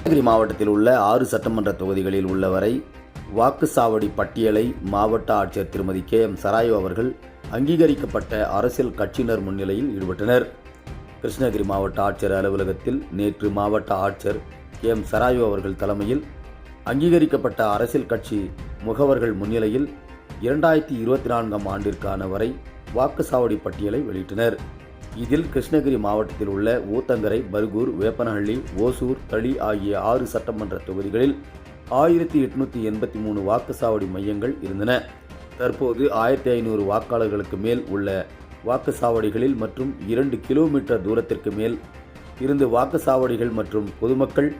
கிருஷ்ணகிரி மாவட்டத்தில் உள்ள ஆறு சட்டமன்ற தொகுதிகளில் உள்ளவரை வாக்குச்சாவடி பட்டியலை மாவட்ட ஆட்சியர் திருமதி கே எம் சராயு அவர்கள் அங்கீகரிக்கப்பட்ட அரசியல் கட்சியினர் முன்னிலையில் ஈடுபட்டனர். கிருஷ்ணகிரி மாவட்ட ஆட்சியர் அலுவலகத்தில் நேற்று மாவட்ட ஆட்சியர் கே எம் சராயு அவர்கள் தலைமையில் அங்கீகரிக்கப்பட்ட அரசியல் கட்சி முகவர்கள் முன்னிலையில் இரண்டாயிரத்தி இருபத்தி நான்காம் ஆண்டிற்கான வரை வாக்குச்சாவடி பட்டியலை வெளியிட்டனர். இதில் கிருஷ்ணகிரி மாவட்டத்தில் உள்ள ஊத்தங்கரை பர்கூர் வேப்பனஹள்ளி ஓசூர் தளி ஆகிய ஆறு சட்டமன்ற தொகுதிகளில் ஆயிரத்தி எட்நூற்றி எண்பத்தி மூணு வாக்குச்சாவடி மையங்கள் இருந்தன. தற்போது ஆயிரத்தி ஐநூறு வாக்காளர்களுக்கு மேல் உள்ள வாக்குச்சாவடிகளில் மற்றும் இரண்டு கிலோமீட்டர் தூரத்திற்கு மேல் இருந்து வாக்குச்சாவடிகள் மற்றும் பொதுமக்கள்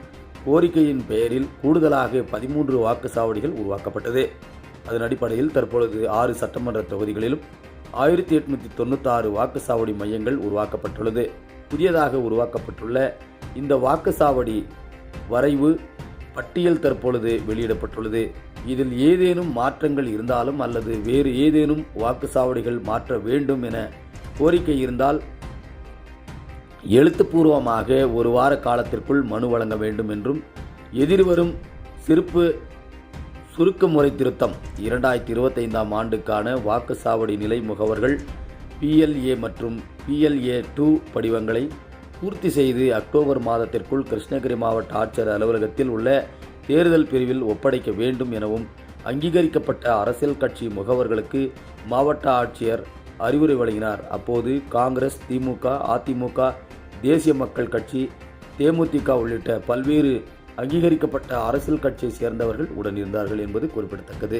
கோரிக்கையின் பெயரில் கூடுதலாக பதிமூன்று வாக்குச்சாவடிகள் உருவாக்கப்பட்டது. அதன் அடிப்படையில் தற்பொழுது ஆறு சட்டமன்ற தொகுதிகளிலும் ஆயிரத்தி எட்நூற்றி தொண்ணூத்தாறு வாக்குச்சாவடி மையங்கள் உருவாக்கப்பட்டுள்ளது. புதியதாக உருவாக்கப்பட்டுள்ள இந்த வாக்குச்சாவடி வரைவு பட்டியல் தற்பொழுது வெளியிடப்பட்டுள்ளது. இதில் ஏதேனும் மாற்றங்கள் இருந்தாலும் அல்லது வேறு ஏதேனும் வாக்குச்சாவடிகள் மாற்ற வேண்டும் என கோரிக்கை இருந்தால் எழுத்துப்பூர்வமாக ஒரு வார காலத்திற்குள் மனு வழங்க வேண்டும் என்றும் எதிர்வரும் சிறப்பு சுருக்க முறை திருத்தம். இரண்டாயிரத்தி இருபத்தைந்தாம் ஆண்டுக்கான வாக்குச்சாவடி நிலை முகவர்கள் பிஎல்ஏ மற்றும் பிஎல்ஏ டூ படிவங்களை பூர்த்தி செய்து அக்டோபர் மாதத்திற்குள் கிருஷ்ணகிரி மாவட்ட ஆட்சியர் அலுவலகத்தில் உள்ள தேர்தல் பிரிவில் ஒப்படைக்க வேண்டும் எனவும் அங்கீகரிக்கப்பட்ட அரசியல் கட்சி முகவர்களுக்கு மாவட்ட ஆட்சியர் அறிவுரை வழங்கினார். அப்போது காங்கிரஸ் திமுக அதிமுக தேசிய மக்கள் கட்சி தேமுதிக உள்ளிட்ட பல்வேறு அங்கீகரிக்கப்பட்ட அரசியல் கட்சியை சேர்ந்தவர்கள் உடனிருந்தார்கள் என்பது குறிப்பிடத்தக்கது.